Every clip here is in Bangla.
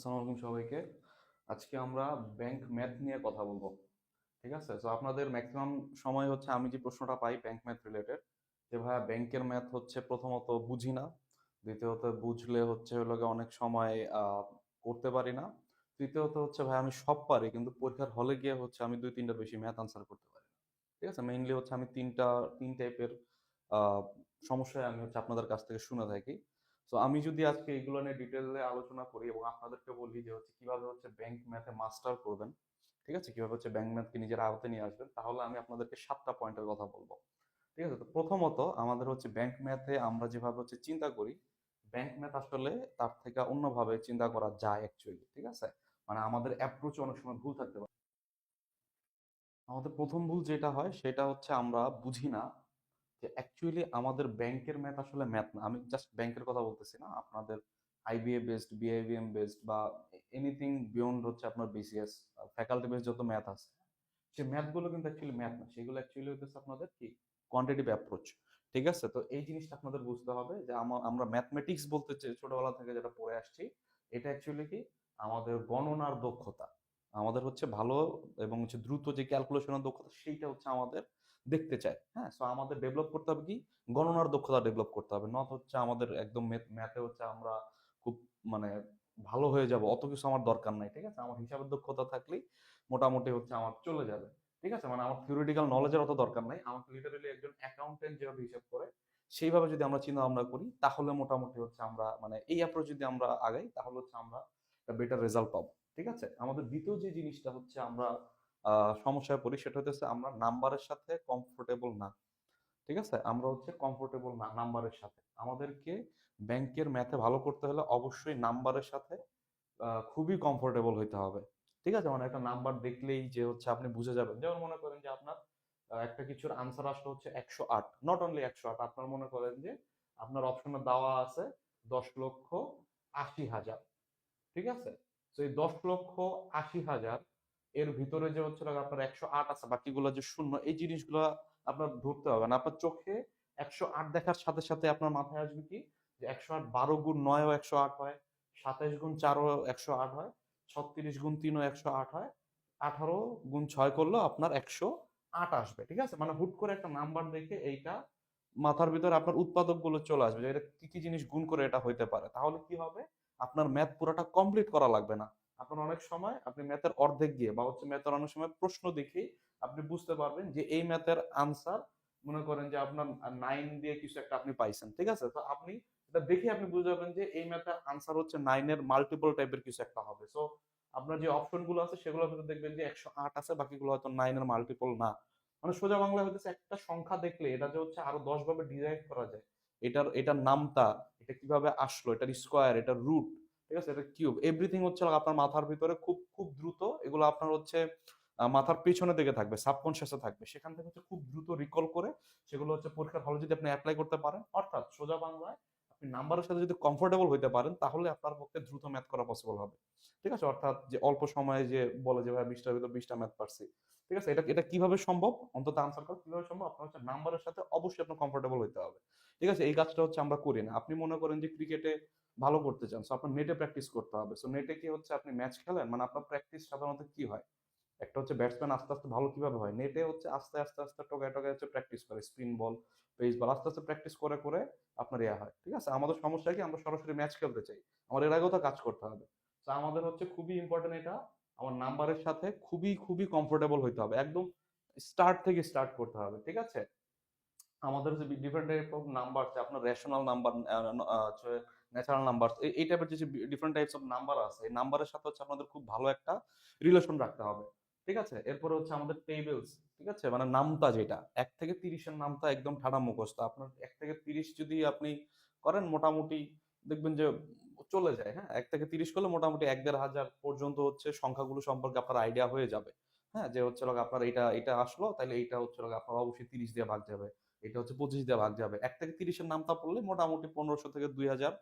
আসসালামু আলাইকুম সবাইকে। আজকে আমরা ব্যাংক ম্যাথ নিয়ে কথা বলব, ঠিক আছে? তো আপনাদের ম্যাক্সিমাম সময় হচ্ছে, আমি যে প্রশ্নটা পাই ব্যাংক ম্যাথ রিলেটেড যে ভাইয়া ব্যাংকের ম্যাথ হচ্ছে প্রথমত বুঝি না, দ্বিতীয়ত বুঝলে হচ্ছে হলো অনেক সময় করতে পারি না, তৃতীয়ত হচ্ছে ভাই আমি সব পারি, কিন্তু পরীক্ষার হলে গিয়ে হচ্ছে আমি দুই তিনটার বেশি ম্যাথ আনসার করতে পারি না, ঠিক আছে? মেইনলি হচ্ছে আমি তিনটা, তিন টাইপের সমস্যায় আমি হচ্ছে আপনাদের কাছ থেকে শুনে থাকি। তো আমি যদি আজকে এগুলো নিয়ে ডিটেলে আলোচনা করি এবং আপনাদেরকে বলি যে হচ্ছে কীভাবে হচ্ছে ব্যাংক ম্যাথে মাস্টার করবেন, ঠিক আছে? কীভাবে হচ্ছে ব্যাংক ম্যাথকে নিজের আয়ত্তে নিয়ে আসবেন, তাহলে আমি আপনাদেরকে সাতটা পয়েন্টের কথা বলব। ঠিক আছে? তো প্রথমত আমাদের হচ্ছে ব্যাংক ম্যাথে আমরা যেভাবে হচ্ছে চিন্তা করি ব্যাংক ম্যাথ আসলে তার থেকে অন্যভাবে চিন্তা করা যায় অ্যাকচুয়ালি ঠিক আছে? মানে আমাদের অ্যাপ্রোচ অনেক সময় ভুল থাকতে পারে। আমাদের প্রথম ভুল যেটা হয়, সেটা হচ্ছে আমরা বুঝি না যে অ্যাকচুয়ালি আমাদের ব্যাংকের ম্যাথ আসলে ম্যাথ না। আমি জাস্ট ব্যাংকের কথা বলতেছি না, আপনাদের আইবিএ বেসড বিআইবিএম বেসড বা এনিথিং বিয়ন্ড হচ্ছে আপনার বিসিএস ফ্যাকাল্টি বেসড যত ম্যাথ আছে। সে ম্যাথগুলো কিন্তু অ্যাকচুয়ালি ম্যাথ না, সেগুলো অ্যাকচুয়ালি হচ্ছে আপনাদের কি? কোয়ান্টিটিভ অ্যাপ্রোচ ঠিক আছে? তো এই জিনিসটা আপনাদের বুঝতে হবে যে আমা- আমরা ম্যাথমেটিক্স বলতে চে- ছোটবেলা থেকে যেটা পড়ে আসছি, এটা অ্যাকচুয়ালি কি? আমাদের গণনার দক্ষতা। আমাদের হচ্ছে ভালো এবং হচ্ছে দ্রুত যে ক্যালকুলেশনের দক্ষতা, সেইটা হচ্ছে আমাদের দেখতে চায়। হ্যাঁ? সো আমাদের ডেভেলপ করতে হবে কি? গণনার দক্ষতা ডেভেলপ করতে হবে। নট হচ্ছে আমাদের একদম ম্যাথে হচ্ছে আমরা খুব মানে ভালো হয়ে যাব। অত কিছু আমার দরকার নাই, ঠিক আছে? আমার হিসাবের দক্ষতা থাকলেই মোটামুটি হচ্ছে আমার চলে যাবে, ঠিক আছে? মানে আমার থিওরিটিক্যাল নলেজের অত দরকার নাই। আমাকে লিটারালি একজন অ্যাকাউন্টেন্ট যেভাবে হিসাব করে, সেইভাবে যদি আমরা চিন্তা ভাবনা করি, তাহলে মোটামুটি হচ্ছে আমরা মানে এই অ্যাপ্রোচ যদি আমরা আগাই, তাহলে হচ্ছে আমরা একটা বেটার রেজাল্ট পাবো, ঠিক আছে? আমাদের দ্বিতীয় যে জিনিসটা হচ্ছে আমরা সমস্যায় পড়ি সেটা হচ্ছে আমরা নাম্বারের সাথে কমফোর্টেবল না। ঠিক আছে? আমরা হচ্ছে কমফোর্টেবল না নাম্বারের সাথে। আমাদেরকে ব্যাংকের ম্যাথে ভালো করতে হলে অবশ্যই নাম্বারের সাথে খুবই কমফোর্টেবল হইতে হবে। ঠিক আছে? মানে একটা নাম্বার দেখলেই যে হচ্ছে আপনি বুঝে যাবেন। যেমন মনে করেন যে আপনার একটা কিছুর আনসার আসলে হচ্ছে একশো আট। নট অনলি একশো আট, আপনার মনে করেন যে আপনার অপশনে দেওয়া আছে দশ লক্ষ আশি হাজার। ঠিক আছে? তো এই দশ লক্ষ আশি হাজার এর ভিতরে যে হচ্ছে আপনার একশো আট আছে, বাকিগুলো যে শূন্য, এই জিনিসগুলো আপনার ধরতে হবে না। আপনার চোখে একশো আট দেখার সাথে সাথে আপনার মাথায় আসবে কি? যে একশো আট বারো গুণ নয়ও একশো আট হয়, সাতাইশ গুণ চারও একশো আট হয়, ছত্রিশ গুণ তিনও একশো আট হয়, আঠারো গুণ ছয় করলেও আপনার একশো আট আসবে, ঠিক আছে? মানে হুট করে একটা নাম্বার দেখে এইটা মাথার ভিতরে আপনার উৎপাদকগুলো চলে আসবে যে এটা কি কি জিনিস গুণ করে এটা হইতে পারে। তাহলে কি হবে? আপনার ম্যাথ পুরোটা কমপ্লিট করা লাগবে না। আপনার অনেক সময় আপনি ম্যাথের অর্ধেক গিয়ে বা হচ্ছে ম্যাথের অনেক সময় প্রশ্ন দেখেই আপনি বুঝতে পারবেন যে এই ম্যাথের আনসার মনে করেন যে আপনার নাইন দিয়ে কিছু একটা আপনি পাইছেন, ঠিক আছে? তো আপনি এটা দেখে আপনি বুঝতে পারবেন যে এই ম্যাথের আনসার হচ্ছে নাইনের মাল্টিপল টাইপের কিছু একটা হবে। সো আপনার যে অপশনগুলো আছে সেগুলোর ভিতরে দেখবেন যে একশো আট আছে, বাকিগুলো হয়তো নাইনের মাল্টিপল না। মানে সোজা বাংলা হইতেছে একটা সংখ্যা দেখলে এটা যে হচ্ছে আরও দশ ভাবে ডিরাইভ করা যায়, এটার এটার নামটা, এটা কীভাবে আসলো, এটার স্কোয়ার এটার রুট ঠিক আছে? এটা কিউব এভরিথিং হচ্ছে আপনার মাথার ভিতরে খুব খুব দ্রুত। এগুলো আপনার হচ্ছে মাথার পেছনের দিকে থাকবে সাবকনসিয়াসে থাকবে। সেখান থেকে হচ্ছে খুব দ্রুত রিকল করে সেগুলো হচ্ছে পরীক্ষার হলে যদি আপনি অ্যাপ্লাই করতে পারেন, অর্থাৎ সোজা বাংলায় আপনি নাম্বারের সাথে যদি কমফোর্টেবল হইতে পারেন, তাহলে আপনার পক্ষে দ্রুত ম্যাথ করা পসিবল হবে। ঠিক আছে? অর্থাৎ যে অল্প সময়ে যে বলে যে, ভাই, বিশটার ভিতর বিশটা ম্যাথ পারছি। ঠিক আছে? এটা এটা কীভাবে সম্ভব? অন্তত আনসার করা, কীভাবে সম্ভব? আপনার হচ্ছে নাম্বারের সাথে অবশ্যই আপনার কমফোর্টেবল হইতে হবে। ঠিক আছে? এই কাজটা হচ্ছে আমরা করি না। আপনি মনে করেন যে ক্রিকেটে ভালো করতে চান সো আপনার নেটে প্র্যাকটিস করতে হবে। সো নেটে কি হচ্ছে? আপনি ম্যাচ খেলেন মানে আপনার প্র্যাকটিস সাধারণত কি হয়? একটা হচ্ছে ব্যাটসম্যান আস্তে আস্তে ভালো কীভাবে হয়? নেটে হচ্ছে আস্তে আস্তে আস্তে, টোকায় টোকায় হচ্ছে প্র্যাকটিস করে। স্পিন বল পেস বল আস্তে আস্তে প্র্যাকটিস করে করে আপনার ইয়া হয়। ঠিক আছে? আমাদের সমস্যা কি? আমরা সরাসরি ম্যাচ খেলতে চাই। আমার এর আগেও তো কাজ করতে হবে। তো আমাদের হচ্ছে খুবই ইম্পর্টেন্ট এটা আমার নাম্বারের সাথে খুবই খুবই কমফোর্টেবল হইতে হবে। একদম স্টার্ট থেকে স্টার্ট করতে হবে, ঠিক আছে? আমাদের যে ডিফারেন্ট টাইপ অফ নাম্বার আছে, আপনার রেশনাল নাম্বার ন্যাচারাল নাম্বার এই টাইপের যে ডিফারেন্ট টাইপস অফ নাম্বার আছে, এই নাম্বারের সাথে হচ্ছে আপনাদের খুব ভালো একটা রিলেশন রাখতে হবে, ঠিক আছে? এরপরে হচ্ছে আমাদের টেবিলস ঠিক আছে? মানে নামতা যেটা, এক থেকে তিরিশের নামতা একদম ঠাডা মুখস্থ। আপনার এক থেকে তিরিশ যদি আপনি করেন, মোটামুটি দেখবেন যে চলে যায় হ্যাঁ? এক থেকে তিরিশ করলে মোটামুটি এক দেড় হাজার পর্যন্ত হচ্ছে সংখ্যাগুলো সম্পর্কে আপনার আইডিয়া হয়ে যাবে হ্যাঁ? যে হচ্ছে লোক আপনার এটা এটা আসলো তাহলে এইটা হচ্ছে লোক আপনার অবশ্যই তিরিশ দিয়ে ভাগ যাবে এটা হচ্ছে পঁচিশ দিয়ে ভাগ যাবে। এক থেকে তিরিশের নামটা পড়লে মোটামুটি পনেরোশো থেকে দুই হাজার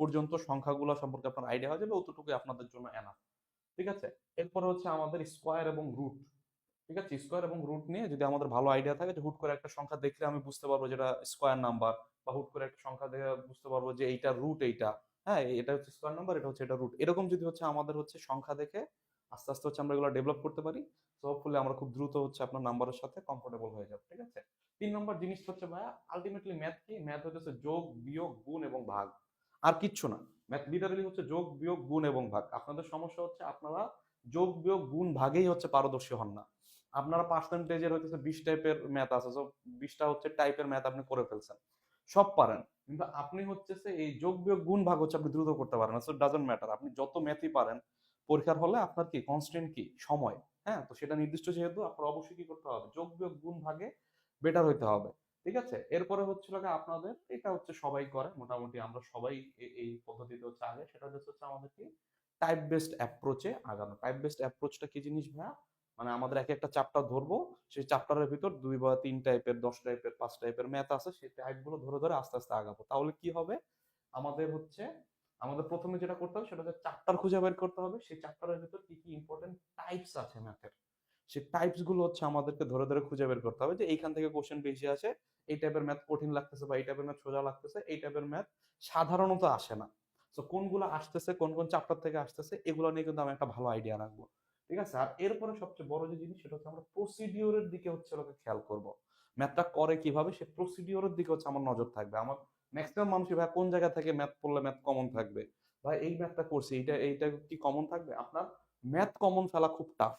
পর্যন্ত সংখ্যাগুলো সম্পর্কে আপনার আইডিয়া হয়ে যাবে, অতটুকুই আপনাদের জন্য এনা ঠিক আছে? এরপরে হচ্ছে আমাদের স্কোয়ার এবং রুট ঠিক আছে? স্কোয়ার এবং রুট নিয়ে যদি আমাদের ভালো আইডিয়া থাকে, যে হুট করে একটা সংখ্যা দেখলে আমি বুঝতে পারব যেটা স্কোয়ার নাম্বার বা হুট করে একটা সংখ্যা দেখে বুঝতে পারব যে এইটা রুট এইটা হ্যাঁ এটা হচ্ছে স্কোয়ার নাম্বার এটা হচ্ছে, এটা রুট এরকম যদি হচ্ছে আমাদের হচ্ছে সংখ্যা দেখে আস্তে আস্তে হচ্ছে আমরা এগুলো ডেভেলপ করতে পারি তো হোপফুলি আমরা খুব দ্রুত হচ্ছে আপনার নাম্বারের সাথে কমফোর্টেবল হয়ে যাবে, ঠিক আছে? তিন নম্বর জিনিসটা হচ্ছে ভাইয়া আলটিমেটলি ম্যাথ কি? ম্যাথ হচ্ছে যোগ, বিয়োগ, গুণ এবং ভাগ। আর কিচ্ছু না। ম্যাথ লিটারালি হচ্ছে যোগ, বিয়োগ, গুণ এবং ভাগ। আপনাদের সমস্যা হচ্ছে আপনারা যোগ, বিয়োগ, গুণ ভাগেই হচ্ছে পারদর্শী হন না। আপনারা পার্সেন্টেজের হচ্ছে বিশ টাইপের ম্যাথ আছে বিশটা হচ্ছে টাইপের ম্যাথ আপনি করে ফেলছেন। সব পারেন। কিন্তু আপনি হচ্ছে এই যোগ বিয়োগ গুণ ভাগ হচ্ছে আপনি দ্রুত করতে পারেন সো ডাজন্ট ম্যাটার আপনি যত ম্যাথই পারেন, পরীক্ষার হলে আপনার কি কনস্ট্যান্ট কি, সময় হ্যাঁ? তো সেটা নির্দিষ্ট যেহেতু, আপনার অবশ্যই কি করতে হবে? যোগ বিয়োগ গুণ ভাগে বেটার হইতে হবে, ঠিক আছে? এরপরে হচ্ছে লাগে আপনাদের, এটা হচ্ছে সবাই করে, মোটামুটি আমরা সবাই এই পদ্ধতিতে হচ্ছে আগে, সেটা হচ্ছে হচ্ছে আমাদের কি টাইপ বেসড অ্যাপ্রোচে আগানো। টাইপ বেসড অ্যাপ্রোচটা কি জিনিস ভাইয়া? মানে আমাদের এক একটা চাপটা ধরবো, সেই চ্যাপ্টারের ভিতর দুই বা তিন টাইপের দশ টাইপের পাঁচ টাইপের ম্যাথ আছে, সেই টাইপগুলো ধরে ধরে আস্তে আস্তে আগাবো। তাহলে কি হবে? আমাদের হচ্ছে, আমাদের প্রথমে যেটা করতে হবে সেটা হচ্ছে চ্যাপ্টার খুঁজে বের করতে হবে। সেই চ্যাপ্টারের ভিতর কি কি ইম্পর্টেন্ট টাইপস আছে ম্যাথের সেই টাইপসগুলো হচ্ছে আমাদেরকে ধরে ধরে খুঁজে বের করতে হবে যে এইখান থেকে কোশ্চেন বেশি আসে এই টাইপের ম্যাথ কঠিন লাগতেছে বা এই টাইপের ম্যাথ সোজা লাগতেছে, এই টাইপের ম্যাথ সাধারণত আসে না। তো কোনগুলো আসতেছে, কোন কোন চ্যাপ্টার থেকে আসতেছে, এগুলো নিয়ে কিন্তু আমি একটা ভালো আইডিয়া রাখব। ঠিক আছে? আর এরপরে সবচেয়ে বড় যে জিনিস, সেটা হচ্ছে আমরা প্রসিডিওরের দিকে হচ্ছে ওকে খেয়াল করব। ম্যাথটা করে কীভাবে, সে প্রসিডিওরের দিকে হচ্ছে আমার নজর থাকবে। আমার ম্যাক্সিমাম মানুষই, ভাই, কোন জায়গা থেকে ম্যাথ পড়লে ম্যাথ কমন থাকবে? ভাই, এই ম্যাথটা করছি, এইটা এইটা কি কমন থাকবে? আপনার ম্যাথ কমন ফেলা খুব টাফ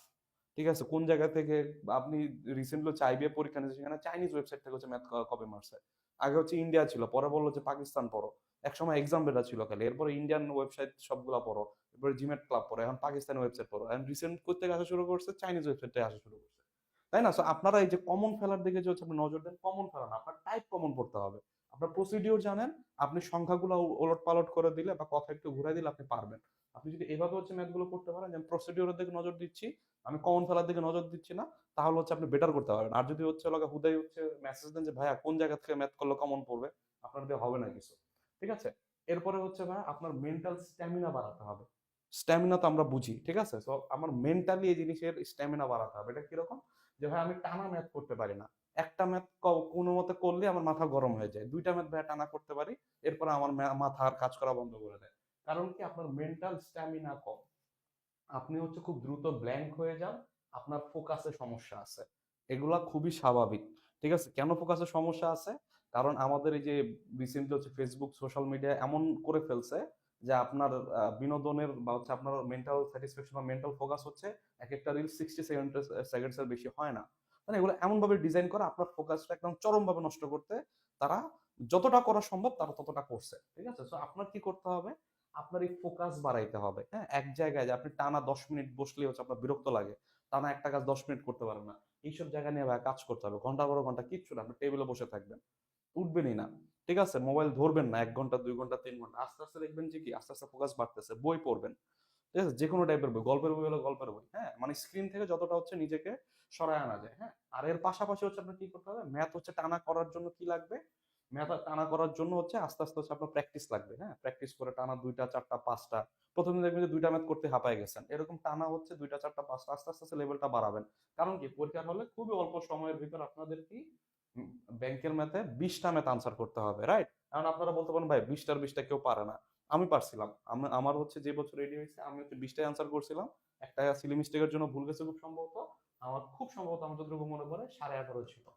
ঠিক আছে? কোন জায়গা থেকে আপনি রিসেন্টলি আইবিএ পরীক্ষা নিয়েছে সেখানে চাইনিজ ওয়েবসাইট থেকে হচ্ছে ম্যাথ কবে মারছে আগে হচ্ছে ইন্ডিয়া ছিল, পরে বলল যে পাকিস্তান পড়ো। একসময় এক্সাম বেটা ছিল খালি, এরপরে ইন্ডিয়ান ওয়েবসাইট সবগুলা পড়ো। এরপরে জিমেট ক্লাব পড়ো এখন পাকিস্তানি ওয়েবসাইট পড়ো এখন রিসেন্ট করতে আসা শুরু করছে? চাইনিজ ওয়েবসাইটে আসা শুরু করছে। তাই না? আপনারা এই যে কমন ফেলার দিকে যে হচ্ছে আপনি নজর দেন কমন ফেলা না, আপনার টাইপ কমন পড়তে হবে। আপনার প্রসিডিওর জানেন, আপনি সংখ্যাগুলো ওলট পালট করে দিলে বা কথা একটু ঘুরাই দিলে আপনি পারবেন। আপনি যদি এভাবে হচ্ছে ম্যাথগুলো করতে পারেন, যে প্রসিডিওরের দিকে নজর দিচ্ছি, আমি কমন ফেলার দিকে নজর দিচ্ছি না, তাহলে হচ্ছে আপনি বেটার করতে পারবেন। আর যদি হচ্ছে লগা হুদাই হচ্ছে মেসেজ দেন যে, ভাইয়া, কোন জায়গা থেকে ম্যাথ করলে কমন পড়বে? আপনার দিয়ে হবে না কিছু। ঠিক আছে? এরপরে হচ্ছে ভাই, আপনার মেন্টাল স্ট্যামিনা বাড়াতে হবে। স্ট্যামিনা তো আমরা বুঝি, ঠিক আছে? তো আমার মেন্টালি এই জিনিসের স্ট্যামিনা বাড়াতে হবে। এটা কীরকম? যে ভাই, আমি টানা ম্যাথ করতে পারি না। একটা ম্যাথ কোনো মতে করলে আমার মাথা গরম হয়ে যায়। দুইটা ম্যাথ ভাই টানা করতে পারি, এরপর আমার মাথা আর কাজ করা বন্ধ করে দেয়। কারণ কি? আপনার মেন্টাল স্ট্যামিনা কম। আপনি হচ্ছে খুব দ্রুত ব্ল্যাঙ্ক হয়ে যান। আপনার ফোকাসে সমস্যা আছে। এগুলা খুবই স্বাভাবিক, ঠিক আছে? কেন ফোকাসে সমস্যা আছে? কারণ আমাদের এই যে রিসেন্টলি হচ্ছে ফেসবুক সোশ্যাল মিডিয়া এমন করে ফেলছে যে আপনার বিনোদনের বা হচ্ছে আপনার মেন্টাল স্যাটিসফ্যাকশন বা মেন্টাল ফোকাস হচ্ছে, এক একটা রিল সিক্সটি সেকেন্ড সেকেন্ডস এর বেশি হয় না। মানে এগুলো এমন ভাবে ডিজাইন করা আপনার ফোকাসটা একদম চরম ভাবে নষ্ট করতে তারা যতটা করা সম্ভব তারা ততটা করছে, ঠিক আছে? তো আপনার কি করতে হবে? আপনার এই ফোকাস বাড়াইতে হবে হ্যাঁ? এক জায়গায় যে আপনি টানা দশ মিনিট বসলে হচ্ছে আপনার বিরক্ত লাগে, টানা একটা কাজ দশ মিনিট করতে পারেন না। এইসব জায়গা নিয়ে কাজ করতে হবে ঘণ্টা বড় ঘণ্টা কিচ্ছু না, আপনি টেবিলে বসে থাকবেন, উঠবেনই না। ঠিক আছে? মোবাইল ধরবেন না, এক ঘণ্টা, দুই ঘণ্টা, তিন ঘণ্টা, আস্তে আস্তে দেখবেন যে কি? আস্তে আস্তে ফোকাস বাড়তেছে, বই পড়বেন। ঠিক আছে? যে কোনো টাইপের বই, গল্পের বই হলো গল্পের বই হ্যাঁ? মানে স্ক্রিন থেকে যতটা হচ্ছে নিজেকে সরায় আনা যায় হ্যাঁ? আর এর পাশাপাশি হচ্ছে আপনার কি করতে হবে? ম্যাথ হচ্ছে টানা করার জন্য কি লাগবে? ম্যাথ টানা করার জন্য হচ্ছে আস্তে আস্তে হচ্ছে আপনার প্র্যাকটিস লাগবে হ্যাঁ? প্র্যাকটিস করে টানা দুইটা, চারটা, পাঁচটা, প্রথমে দেখবেন যে দুইটা ম্যাথ করতে হাঁপায় গেছেন। এরকম টানা হচ্ছে দুইটা, চারটা, পাঁচটা, আস্তে আস্তে লেভেলটা বাড়াবেন। কারণ কি? পরীক্ষার হলে খুবই অল্প সময়ের ভিতর আপনাদের কি ব্যাংকের ম্যাথে বিশটা ম্যাথ আনসার করতে হবে রাইট কারণ আপনারা বলতে পারেন, ভাই বিশটার বিশটা কেউ পারে না। আমি পারছিলাম। আমি- আমার হচ্ছে যে বছর রেডি হয়েছে, আমি হচ্ছে বিশটাই আনসার করছিলাম। একটা সিলি মিস্টেকের জন্য ভুল গেছে খুব সম্ভবত। আমার খুব সম্ভবত আমার যতটুকু মনে পড়ে, সাড়ে এগারো ছিল।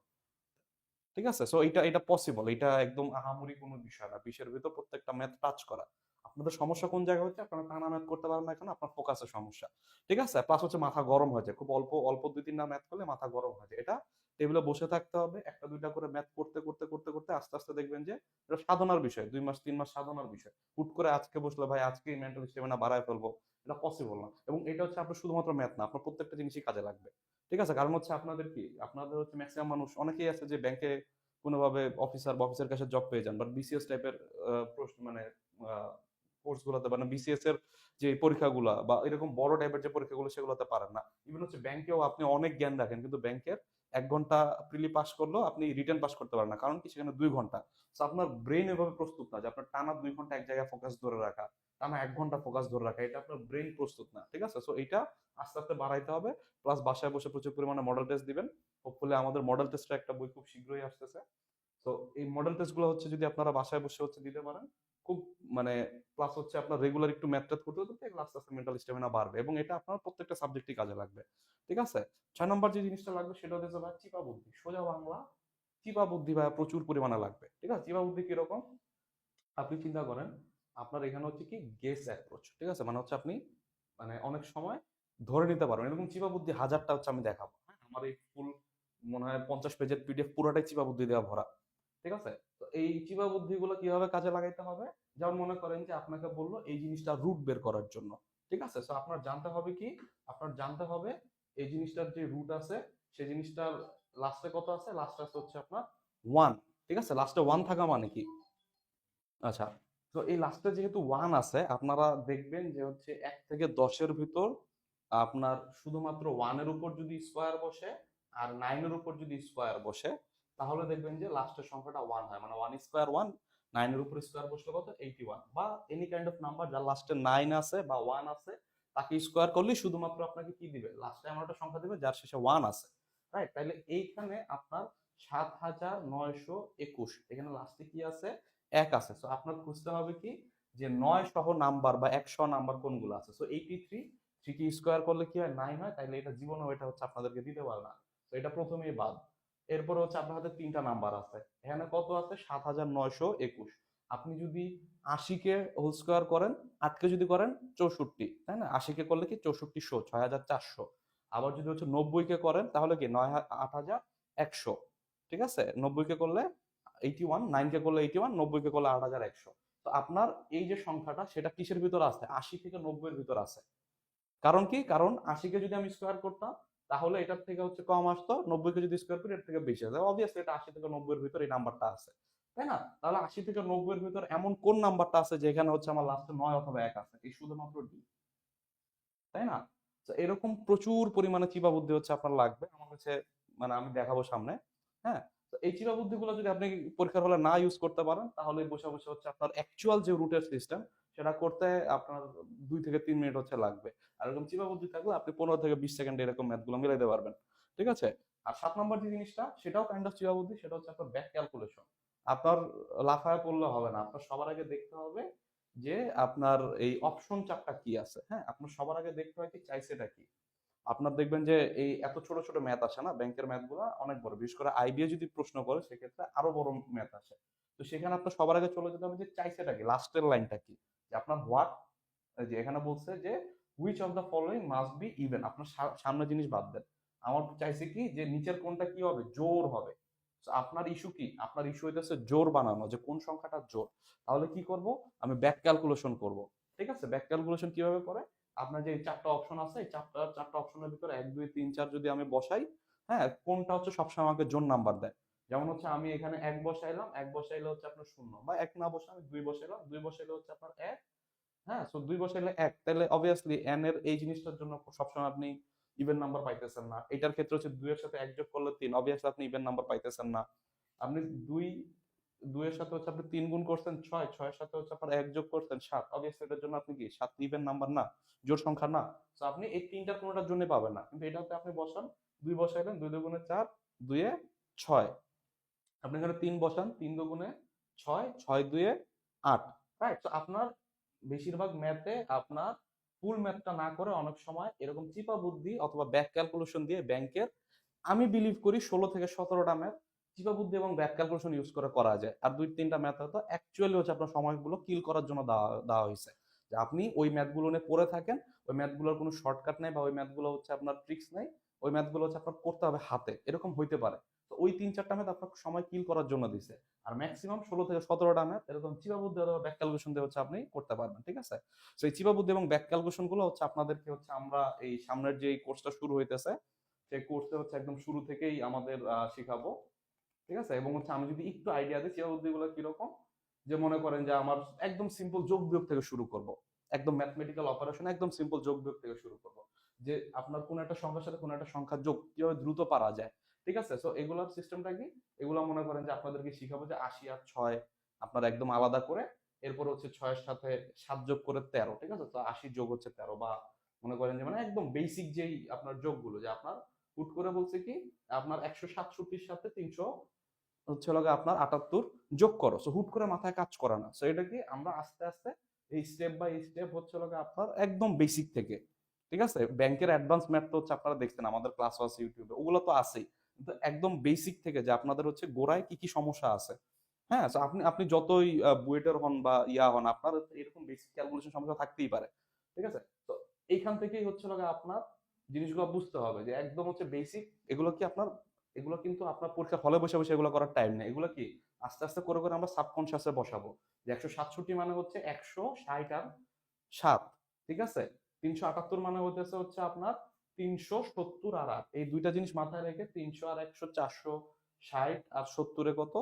ঠিক আছে? সো এটা এটা পসিবল এটা একদম আহামরি কোনো বিষয় না। বিশের ভিতর প্রত্যেকটা ম্যাথ টাচ করা। আপনাদের সমস্যা কোন জায়গায় হচ্ছে? আপনারা টানা ম্যাথ করতে পারেন না কেন? আপনার ফোকাসের সমস্যা। ঠিক আছে? প্লাস হচ্ছে মাথা গরম হয়ে যায়। খুব অল্প অল্প দুই, তিনটা ম্যাথ করলে মাথা গরম হয়ে যায়। এটা টেবিলে বসে থাকতে হবে। একটা, দুইটা করে ম্যাথ করতে করতে করতে করতে আস্তে আস্তে দেখবেন যে এটা সাধনার বিষয়। দুই মাস, তিন মাস সাধনার বিষয়। হুট করে আজকে বসলে, ভাই, আজকে মেন্টাল স্টেমিনা বাড়ায় ফেলব। এটা পসিবল না। এবং এটা হচ্ছে আপনার শুধুমাত্র ম্যাথ না, আপনার প্রত্যেকটা জিনিসই কাজে লাগবে। ঠিক আছে? কারণ হচ্ছে আপনাদের কি? আপনাদের হচ্ছে ম্যাক্সিমাম মানুষ, অনেকেই আছে যে ব্যাংকে কোনোভাবে অফিসার বা অফিসের কাছে জব পেয়ে যান। বাট বিসিএস টাইপের প্রশ্ন মানে কোর্স গুলোতে মানে বিসিএস এর যে পরীক্ষাগুলা বা এরকম বড় টাইপের যে পরীক্ষাগুলো সেগুলোতে পারেন না। ইভেন হচ্ছে ব্যাংকেও আপনি অনেক জ্ঞান রাখেন, কিন্তু ব্যাংকের এক ঘণ্টা প্রিলি পাস করলেও আপনি রিটার্ন পাস করতে পারেন না। কারণ কি? সেখানে দুই ঘণ্টা। আপনার ব্রেন এভাবে প্রস্তুত না যে আপনার টানা দুই ঘণ্টা এক জায়গায় ফোকাস ধরে রাখা, টানা এক ঘণ্টা ফোকাস ধরে রাখা, এটা আপনার ব্রেন প্রস্তুত না, ঠিক আছে? সো এটা আস্তে আস্তে বাড়াইতে হবে। প্লাস বাসায় বসে প্রচুর পরিমাণে মডেল টেস্ট দিবেন। হোপফুলি আমাদের মডেল টেস্টের একটা বই খুব শীঘ্রই আসতেছে। তো এই মডেল টেস্টগুলো হচ্ছে যদি আপনারা বাসায় বসে হচ্ছে দিতে পারেন খুব মানে প্লাস হচ্ছে আপনার রেগুলার একটু ম্যাথ ট্যাথ করতে করতে আস্তে আস্তে মেন্টাল স্টেমিনা বাড়বে এবং এটা আপনার প্রত্যেকটা সাবজেক্টই কাজে লাগবে। ঠিক আছে? ছয় নম্বর যে জিনিসটা লাগবে সেটা হচ্ছে ভাই চিপা বুদ্ধি। সোজা বাংলা, চিপা বুদ্ধি ভাই প্রচুর পরিমাণে লাগবে। ঠিক আছে? চিপা বুদ্ধি কীরকম? আপনি চিন্তা করেন, আপনার এখানে হচ্ছে কি গেস অ্যাপ্রোচ ঠিক আছে? মানে হচ্ছে আপনি মানে অনেক সময় ধরে নিতে পারবেন। এরকম চিপা বুদ্ধি হাজারটা হচ্ছে আমি দেখাবো। হ্যাঁ আমার এই ফুল মনে হয় পঞ্চাশ পেজের পিডিএফ পুরোটাই চিপা বুদ্ধি দেওয়া ভরা। ঠিক আছে? এই চিপা বুদ্ধিগুলো কীভাবে কাজে লাগাইতে হবে? যেমন মনে করেন যে আপনাকে বলল এই জিনিসটা রুট বের করার জন্য। ঠিক আছে? তো আপনার জানতে হবে কি? আপনার জানতে হবে এই জিনিসটার যে রুট আছে, সেই জিনিসটার লাস্টে কত আছে? লাস্টে আছে হচ্ছে আপনার ওয়ান ঠিক আছে? লাস্টে ওয়ান থাকা মানে কি? আচ্ছা। তো এই লাস্টে যেহেতু ওয়ান আছে, আপনারা দেখবেন যে হচ্ছে এক থেকে দশের ভিতর আপনার শুধুমাত্র ওয়ানের উপর যদি স্কোয়ার বসে আর নাইনের উপর যদি স্কোয়ার বসে তাহলে দেখবেন যে লাস্টের সংখ্যাটা ওয়ান হয়। মানে ওয়ান স্কোয়ার ওয়ান নাইনের উপর স্কোয়ার বসলে কত? এইটি ওয়ান বা এনি কাইন্ড অফ নাম্বার যার লাস্টে নাইন আছে বা ওয়ান আছে, তাকে স্কোয়ার করলেই শুধুমাত্র আপনাকে কি দিবে? লাস্টে এমন একটা সংখ্যা দিবে যার শেষে ওয়ান আছে। রাইট তাহলে এইখানে আপনার সাত হাজার নয়শো একুশ। এখানে লাস্টে কি আছে? এক আছে। তো আপনার খুঁজতে হবে কি? যে নয় সহ নাম্বার বা একশো নাম্বার কোনগুলো আছে? সো এইটি থ্রি থ্রি কি স্কোয়ার করলে কি হয়? নাইন হয়। তাইলে এটা জীবনেও এটা হচ্ছে আপনাদেরকে দিতে পারে না। তো এটা প্রথমেই বাদ। এরপরে হচ্ছে আপনার হাতে তিনটা নাম্বার আছে। এখানে কত আছে? সাত হাজার নয়শো একুশ। আপনি যদি আশিকে হোল স্কোয়ার করেন, আটকে যদি করেন, চৌষট্টি। তাই না? আশিকে করলে কি? চৌষট্টি শো ছয় হাজার চারশো। আবার যদি হচ্ছে নব্বইকে করেন, তাহলে কি? নয় আট হাজার একশো। ঠিক আছে? নব্বইকে করলে এইটি ওয়ান নাইনকে করলে এইটি ওয়ান নব্বইকে করলে আট হাজার একশো। তো আপনার এই যে সংখ্যাটা, সেটা কিসের ভিতর আছে? আশি থেকে নব্বইয়ের ভিতর আছে। কারণ কি? কারণ আশিকে যদি আমি স্কোয়ার করতাম তাহলে এটার থেকে হচ্ছে কম আসতো নব্বইকে যদি স্কোয়ার করি এর থেকে বেশি আসে অবভিয়াসলি এটা আশি থেকে নব্বইয়ের ভিতর এই নাম্বারটা আছে, তাই না? তাহলে আশি থেকে নব্বইয়ের ভিতর এমন কোন নাম্বারটা আছে যেখানে হচ্ছে আমার লাস্টে নয় অথবা এক আছে? এই শুধুমাত্র ডি তাই না? তো এরকম প্রচুর পরিমাণে চিবা বুদ্ধি হচ্ছে আপনার লাগবে। আমার কাছে মানে আমি দেখাবো সামনে হ্যাঁ? তো এই চিবা বুদ্ধিগুলো যদি আপনি পরীক্ষার হলে না ইউজ করতে পারেন, তাহলে বসে বসে হচ্ছে আপনার অ্যাকচুয়াল যে রুটের সিস্টেম সেটা করতে আপনার দুই থেকে তিন মিনিট হচ্ছে লাগবে। আর এরকম চিবা বুদ্ধি থাকলে আপনি পনেরো থেকে বিশ সেকেন্ডে এরকম ম্যাথগুলো মিলাইতে পারবেন। ঠিক আছে? আর সাত নম্বর যে জিনিসটা, সেটাও কাইন্ড অফ চিবা বুদ্ধি, সেটা হচ্ছে আপনার ব্যাক ক্যালকুলেশন আপনার লাফায় করলে হবে না। আপনার সবার আগে দেখতে হবে যে আপনার এই অপশন চারটা কি আছে। হ্যাঁ? আপনার সবার আগে দেখতে হয় কি, চাইছেটা কি? আপনার দেখবেন যে এই এত ছোট ছোট ম্যাথ আসে না ব্যাংকের ম্যাথগুলো অনেক বড়। বিশেষ করে আইবিএ যদি প্রশ্ন করে, সেক্ষেত্রে আরও বড় ম্যাথ আসে। তো সেখানে আপনার সবার আগে চলে যেতে হবে যে চাইছেটা কি লাস্টের লাইনটা কি? যে আপনার হোয়াট যে এখানে বলছে যে which of the following must be even আপনার সামনে জিনিস বাদ দেন। আমার চাইছে কি যে নিচের কোনটা কি হবে? জোর হবে। আপনার ইস্যু কি? আপনার ইস্যু হইতেছে জোর বানানো, যে কোন সংখ্যাটা জোর। তাহলে কি করব? আমি ব্যাক ক্যালকুলেশন করব। ঠিক আছে? ব্যাক ক্যালকুলেশন কীভাবে করে? আপনার যে চারটা অপশন আছে চারটা চারটা অপশনের ভিতরে এক, দুই, তিন, চার যদি আমি বসাই হ্যাঁ কোনটা হচ্ছে সবসময় আমাকে জোর নাম্বার দেয়? যেমন হচ্ছে আমি এখানে এক বসাইলাম, এক বসাইলে হচ্ছে আপনার শূন্য বা এক না বসে আমি দুই বসাইলাম, দুই বসাইলে হচ্ছে আপনার এক হ্যাঁ? সো দুই বসাইলে এক। তাহলে অবভিয়াসলি এন এর এই জিনিসটার জন্য সবসময় আপনি ইভেন নাম্বার পাইতেছেন না। এটার ক্ষেত্রে হচ্ছে দুইয়ের সাথে এক যোগ করলে তিন। অবভিয়াসলি আপনি ইভেন নাম্বার পাইতেছেন না। আপনি দুই, দুইয়ের সাথে হচ্ছে আপনি তিন গুণ করছেন, ছয়। ছয়ের সাথে হচ্ছে আপনার এক যোগ করছেন, সাত। অবভিয়াসলি এটার জন্য আপনি কি? সাত ইভেন নাম্বার না। জোর সংখ্যা না। তো আপনি এই তিনটার কোনোটার জন্য পাবেন না। কিন্তু এটাতে আপনি বসান, দুই বসাইলেন, দুই দুগুণে চার, দুইয়ে ছয়। আপনি এখানে তিন বসান, তিন দুগুণে ছয় ছয় দুয়ে আট। রাইট তো আপনার বেশিরভাগ ম্যাথে আপনার ফুল ম্যাথটা না করে অনেক সময় এরকম চিপা বুদ্ধি অথবা ব্যাক ক্যালকুলেশন দিয়ে ব্যাংকের আমি বিলিভ করি ষোলো থেকে সতেরোটা ম্যাথ চিপা বুদ্ধি এবং ব্যাক ক্যালকুলেশন ইউজ করে করা যায়। আর দুই তিনটা ম্যাথ হয়তো অ্যাকচুয়ালি হচ্ছে আপনার সময়গুলো কিল করার জন্য দেওয়া দেওয়া হয়েছে। যে আপনি ওই ম্যাথগুলো নিয়ে পড়ে থাকেন, ওই ম্যাথগুলোর কোনো শর্টকাট নেই বা ওই ম্যাথগুলো হচ্ছে আপনার ট্রিক্স নেই, ওই ম্যাথগুলো হচ্ছে আপনার করতে হবে হাতে। এরকম হইতে পারে। তো ওই তিন চারটা ম্যাথ আপনার সময় কিল করার জন্য দিছে। আর ম্যাক্সিমাম ষোলো থেকে সতেরোটা ম্যাথ এরকম চিপা বুদ্ধি অথবা ব্যাক ক্যালকুলেশন দিয়ে হচ্ছে আপনি করতে পারবেন, ঠিক আছে? তো এই চিপা বুদ্ধি এবং ব্যাক ক্যালকুলেশনগুলো হচ্ছে আপনাদেরকে হচ্ছে আমরা এই সামনের যে কোর্সটা শুরু হইতেছে, সেই কোর্সে হচ্ছে একদম শুরু থেকেই আমাদের শিখাবো, ঠিক আছে? এবং হচ্ছে আমি যদি একটু আইডিয়া দিই চিপা বুদ্ধিগুলো কীরকম? যে মনে করেন যে আমার একদম সিম্পল যোগ বিয়োগ থেকে শুরু করব, একদম ম্যাথমেটিক্যাল অপারেশন একদম সিম্পল যোগ বিয়োগ থেকে শুরু করব। যে আপনার কোন একটা সংখ্যার সাথে কোন একটা সংখ্যা যোগ কীভাবে দ্রুত পারা যায় ঠিক আছে? সো এগুলোর সিস্টেমটা কি? এগুলো মনে করেন যে আপনাদেরকে শিখাবো যে আশি আর ছয় আপনার একদম আলাদা করে, এরপর হচ্ছে ছয়ের সাথে সাত যোগ করে তেরো, ঠিক আছে? তো আশি যোগ হচ্ছে তেরো বা মনে করেন যে মানে একদম বেসিক যেই আপনার যোগগুলো যে আপনার হুট করে বলছে কি, আপনার একশো সাতষট্টির সাথে তিনশো হচ্ছে হলো গিয়ে আপনার আটাত্তর যোগ করো। সো হুট করে মাথায় কাজ করে না। সো এটা কি? আমরা আস্তে আস্তে এই স্টেপ বাই স্টেপ হচ্ছে হলো গিয়ে আপনার একদম বেসিক থেকে, ঠিক আছে? ব্যাংকের অ্যাডভান্স ম্যাথ তো হচ্ছে আপনারা দেখছেন, আমাদের ক্লাস আছে ইউটিউবে ওগুলো তো আছেই। একদম বেসিক থেকে যে আপনাদের হচ্ছে গোড়ায় কি কি সমস্যা আছে? হ্যাঁ আপনি আপনি যতই বুয়েটের হন বা ইয়া হন, আপনার এরকম বেসিক ক্যালকুলেশন সমস্যা থাকতেই পারে, ঠিক আছে? তো এইখান থেকেই হচ্ছে গিয়ে আপনার জিনিসগুলো বুঝতে হবে যে একদম হচ্ছে বেসিক এগুলো কি আপনার, এগুলো কিন্তু আপনার পরীক্ষার হলে বসে বসে এগুলো করার টাইম নেই। এগুলো কি? আস্তে আস্তে করে করে আমরা সাবকনসিয়াসে বসাবো যে একশো সাতষট্টি মানে হচ্ছে একশো ষাট আর সাত, ঠিক আছে? তিনশো আটাত্তর মানে হতেছে হচ্ছে আপনার তিনশো সত্তর আর আট। এই দুইটা জিনিস মাথায় রেখে তিনশো আর একশো, চারশো, ষাট আর সত্তরে কত?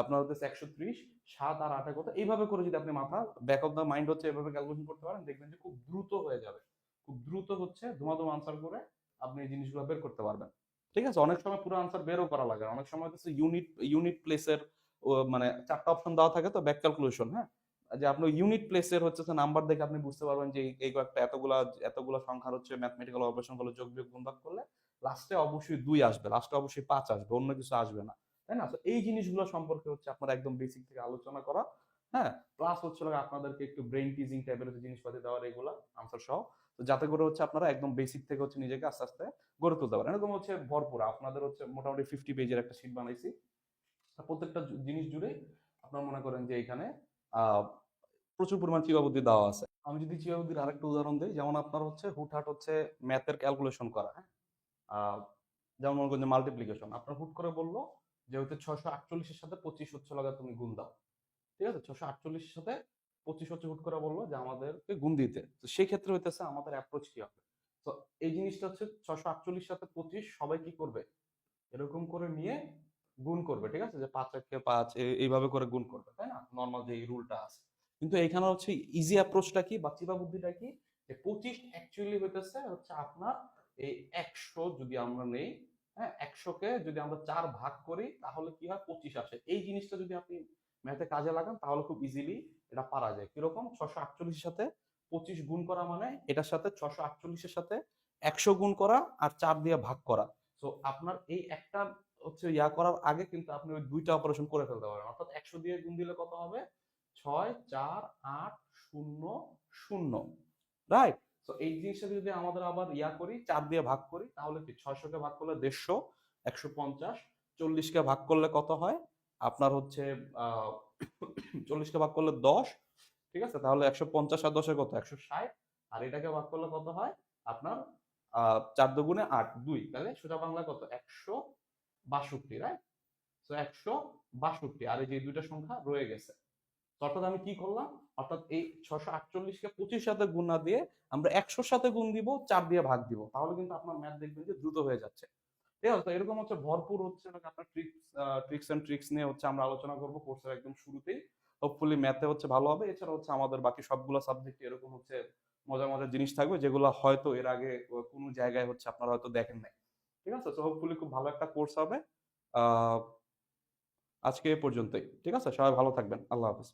আপনার হচ্ছে একশো ত্রিশ, সাত আর আটে কত? এইভাবে করে যদি আপনি মাথা ব্যাক অফ দ্য মাইন্ড হচ্ছে এভাবে ক্যালকুলেশন করতে পারেন, দেখবেন যে খুব দ্রুত হয়ে যাবে। খুব দ্রুত হচ্ছে ধুমাধুম আনসার করে আপনি এই জিনিসগুলো বের করতে পারবেন। ঠিক আছে? অনেক সময় পুরো আনসার বেরও করা লাগে অনেক সময় হচ্ছে ইউনিট ইউনিট প্লেসের মানে চারটা অপশন দেওয়া থাকে তো ব্যাক ক্যালকুলেশন হ্যাঁ? যে আপনি ইউনিট প্লেসের হচ্ছে নাম্বার দেখে আপনি বুঝতে পারবেন যে এই- কয়েকটা এতগুলা এতগুলা সংখ্যার হচ্ছে ম্যাথমেটিক্যাল অপারেশনগুলো যোগ বিয়োগ গুণ ভাগ করলে লাস্টে অবশ্যই দুই আসবে লাস্টে অবশ্যই পাঁচ আসবে, অন্য কিছু আসবে না, তাই না? তো এই জিনিসগুলো সম্পর্কে হচ্ছে আপনার একদম বেসিক থেকে আলোচনা করা হ্যাঁ? প্লাস হচ্ছে আপনাদেরকে একটু ব্রেন টিজিং টাইপের হচ্ছে জিনিসপাতি দেওয়া রেগুলার আনসার সহ, তো যাতে করে হচ্ছে আপনারা একদম বেসিক থেকে হচ্ছে নিজেকে আস্তে আস্তে গড়ে তুলতে পারেন। এরকম হচ্ছে ভরপুর, আপনাদের হচ্ছে মোটামুটি ফিফটি পেজের একটা শিট বানাইছি। প্রত্যেকটা জিনিস জুড়ে আপনারা মনে করেন যে এখানে প্রচুর পরিমাণ চিবাবুদ্ধি দেওয়া আছে। আমি যদি চিবাবুদ্ধির আরেকটা উদাহরণ দিই, যেমন আপনার হচ্ছে হুটহাট হচ্ছে ম্যাথের ক্যালকুলেশন করা হ্যাঁ? যেমন মনে করেন মাল্টিপ্লিকেশন আপনার হুট করে বলল যে হচ্ছে ছশো আটচল্লিশের সাথে পঁচিশ হচ্ছে লাগা তুমি গুণ দাও। ঠিক আছে? ছশো আটচল্লিশের সাথে পঁচিশ হচ্ছে হুট করে বলল যে আমাদেরকে গুণ দিতে। তো সেই ক্ষেত্রে হইতেছে আমাদের অ্যাপ্রোচ কি হবে? তো এই জিনিসটা হচ্ছে ছশো আটচল্লিশ সাথে পঁচিশ সবাই কি করবে? এরকম করে নিয়ে গুণ করবে, ঠিক আছে? যে পাঁচ একে পাঁচ এইভাবে করে গুণ করবে, তাই না? নর্মাল যে রুলটা আছে। কিন্তু এখানে হচ্ছে ইজি অ্যাপ্রোচটা কি? বা চিবা বুদ্ধিটা কি? যে পঁচিশ অ্যাকচুয়ালি হইতেছে হচ্ছে আপনার এই একশো যদি আমরা নেই হ্যাঁ একশোকে যদি আমরা চার ভাগ করি, তাহলে কি হয়? পঁচিশ আসে। এই জিনিসটা যদি আপনি ম্যাথে কাজে লাগান, তাহলে খুব ইজিলি এটা পারা যায়। কীরকম? ছশো আটচল্লিশের সাথে পঁচিশ গুণ করা মানে এটার সাথে ছশো আটচল্লিশের সাথে একশো গুণ করা আর চার দিয়ে ভাগ করা। তো আপনার এই একটা হচ্ছে ইয়া করার আগে কিন্তু আপনি ওই দুইটা অপারেশন করে ফেলতে পারেন। অর্থাৎ একশো দিয়ে গুণ দিলে কত হবে? ছয়, চার, আট, শূন্য শূন্য। রাইট তো এই জিনিসটা যদি আমাদের আবার ইয়া করি, চার দিয়ে ভাগ করি, তাহলে কি ছয়শোকে ভাগ করলে দেড়শো, একশো পঞ্চাশ চল্লিশকে ভাগ করলে কত হয়? আপনার হচ্ছে চল্লিশকে ভাগ করলে দশ, ঠিক আছে? তাহলে একশো পঞ্চাশ আর দশে কত? একশো ষাট। আর এটাকে ভাগ করলে কত হয়? আপনার চার দুগুণে আট দুই। তাহলে সোজা বাংলা কত? একশো বাষট্টি রাইট তো একশো বাষট্টি। আর এই যে দুইটা সংখ্যা রয়ে গেছে। অর্থাৎ আমি কি করলাম? অর্থাৎ এই ছশো আটচল্লিশকে পঁচিশ সাথে গুণ না দিয়ে আমরা একশোর সাথে গুণ দিব, চার দিয়ে ভাগ দিব। তাহলে কিন্তু আপনার ম্যাথ দেখবেন যে দ্রুত হয়ে যাচ্ছে। ঠিক আছে? এরকম হচ্ছে ভরপুর হচ্ছে আপনার ট্রিক্স ট্রিক্স এন্ড ট্রিক্স নিয়ে হচ্ছে আমরা আলোচনা করব কোর্সের একদম শুরুতেই। হোপফুলি ম্যাথে হচ্ছে ভালো হবে। এছাড়া হচ্ছে আমাদের বাকি সবগুলো সাবজেক্ট এরকম হচ্ছে মজার মজার জিনিস থাকবে, যেগুলো হয়তো এর আগে কোনো জায়গায় হচ্ছে আপনারা হয়তো দেখেন নাই। ঠিক আছে? তো হোপফুলি খুব ভালো একটা কোর্স হবে। আজকে এ পর্যন্তই। ঠিক আছে? সবাই ভালো থাকবেন। আল্লাহ হাফেজ।